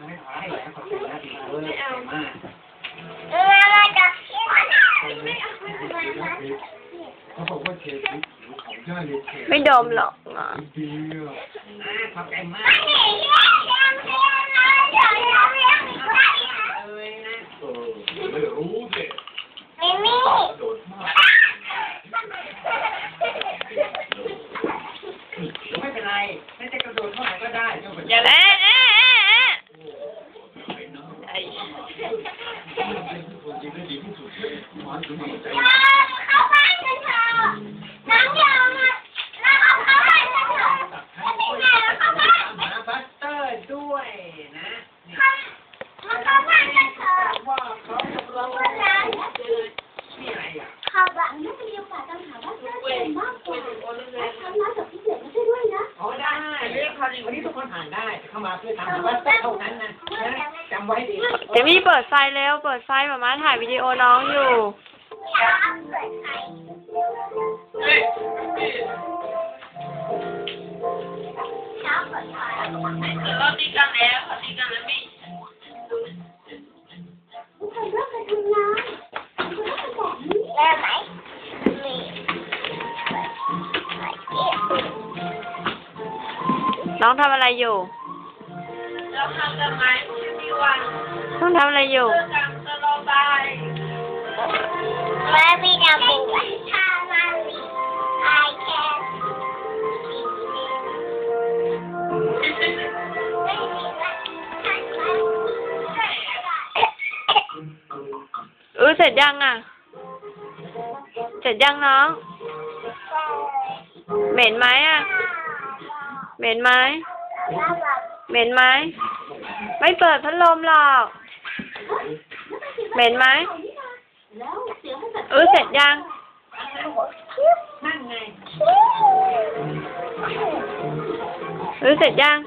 ไหมให้หลายคนเป็นหน้าที่เออเก่งมากมามาจากที่ไหนเขาบอกว่าเค้กของย่าเลยเค้กไม่ดมหรอกอะ ดีอะ อ่าขอบใจมาก ไม่เห็นเลี้ยงเลี้ยงเลี้ยงนะเดี๋ยวเลี้ยงเลี้ยงอีกแล้ว เลยนะ เออไม่รู้สิ มิมี่ กระโดดมาก ไม่เป็นไรไม่จะกระโดดเท่าไหร่ก็ได้เจ้าอย่าเอ๊ะเอ๊ะเอ๊ะเอ๊ะไอ้คนจริงได้ดีที่สุดมันถึงหัวใจเราเข้าบ้านกันเถอะน้องยอมอะเราเอาเข้าบ้านกันเถอะแล้วเป็นไงเราเข้าบ้านหาบัสเตอร์ด้วยนะมาเข้าบ้านกันเถอะว่าเขาจะร้องวันนั้นที่ไหนอะเข้าบ้านไม่มีโอกาสต้องหาว่าเพื่อนเก่งมากกว่า วนี้วันนี้ทุกคนผ่านได้เข้ามาเพื่อทำหาบัสเตอร์เท่านั้นนะนะจำไว้ดีเดี๋ยวมี่เปิดไฟเร็ว เปิดไฟหมาม่าถ่ายวิดีโอน้องอยู่ช้าเปิดไฟช้าเปิดไฟเราตีกันแล้วเราตีกันแล้วมี่ทุกคนเริ่มไปทำงานทุกคนเริ่มเป็นแบบนี้ได้ไหมมี น้องทำอะไรอยู่ เราทำกันไหมมีวันน้องทำอะไรอยู่เจอกันตลอดไปแม่พี่จะบวชถ้ามาลีไอแคนไม่มีละท่านมาเออเสร็จยังอะ เสร็จยังน้อง เหม็นไหมอะ เหม็นไหมเหม็นไหม ไม่เปิดพัดลมหรอก เหม็นไหมเออเสร็จยังนั่นไงเออเสร็จยัง